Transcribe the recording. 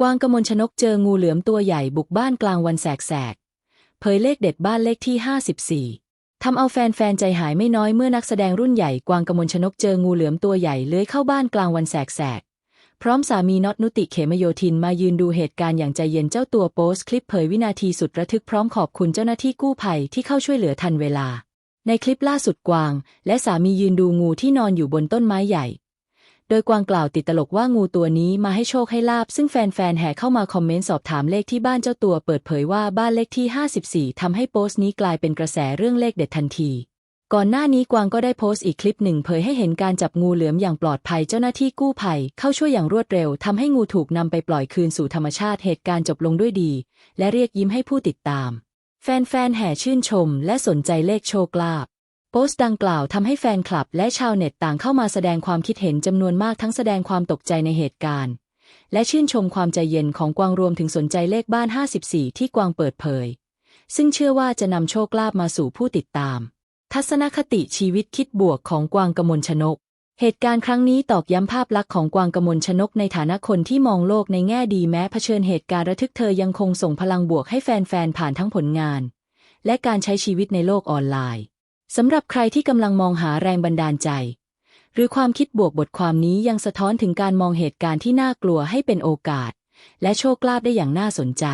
กวางกมลชนกเจองูเหลือมตัวใหญ่บุกบ้านกลางวันแสกๆ เผยเลขเด็ดบ้านเลขที่ 54 ทำเอาแฟนๆ ใจหายไม่น้อยเมื่อนักแสดงรุ่นใหญ่กวางกมลชนกเจองูเหลือมตัวใหญ่เลื้อยเข้าบ้านกลางวันแสกๆ พร้อมสามีน็อตนุติเขมโยธินมายืนดูเหตุการณ์อย่างใจเย็นเจ้าตัวโพสต์คลิปเผยวินาทีสุดระทึกพร้อมขอบคุณเจ้าหน้าที่กู้ภัยที่เข้าช่วยเหลือทันเวลา ในคลิปล่าสุดกวาง และสามียืนดูงูที่นอนอยู่บนต้นไม้ใหญ่ โดยกวางกล่าวติดตลกว่างูตัวนี้มาให้โชคให้ลาบ ซึ่งแฟนๆ แห่เข้ามาคอมเมนต์สอบถามเลขที่บ้านเจ้าตัวเปิดเผยว่าบ้านเลขที่ 54ทำให้โพสต์นี้กลายเป็นกระแสเรื่องเลขเด็ดทันที ก่อนหน้านี้กวางก็ได้โพสต์อีกคลิปหนึ่งเผยให้เห็นการจับงูเหลือมอย่างปลอดภัยเจ้าหน้าที่กู้ภัย เข้าช่วยอย่างรวดเร็วทำให้งูถูกนำไปปล่อยคืนสู่ธรรมชาติเหตุการณ์จบลงด้วยดี และเรียกยิ้มให้ผู้ติดตาม แฟนๆ แห่ชื่นชม และสนใจเลขโชคลาภ โพสต์ดังกล่าวทำให้แฟนคลับและชาวเน็ตต่างเข้ามาแสดงความคิดเห็นจำนวนมากทั้งแสดงความตกใจในเหตุการณ์ และชื่นชมความใจเย็นของกวางรวมถึงสนใจเลขบ้าน 54 ที่กวางเปิดเผย ซึ่งเชื่อว่าจะนำโชคลาภมาสู่ผู้ติดตาม ทัศนคติชีวิตคิดบวกของกวางกมลชนก เหตุการณ์ครั้งนี้ตอกย้ำภาพลักษณ์ของกวางกมลชนกในฐานะคนที่มองโลกในแง่ดีแม้เผชิญเหตุการณ์ระทึกเธอยังคงส่งพลังบวกให้แฟนๆผ่านทั้งผลงาน และการใช้ชีวิตในโลกออนไลน์ สำหรับใครที่กำลังมองหาแรงบันดาลใจ หรือความคิดบวกบทความนี้ยังสะท้อนถึงการมองเหตุการณ์ที่น่ากลัวให้เป็นโอกาส และโชคลาภได้อย่างน่าสนใจ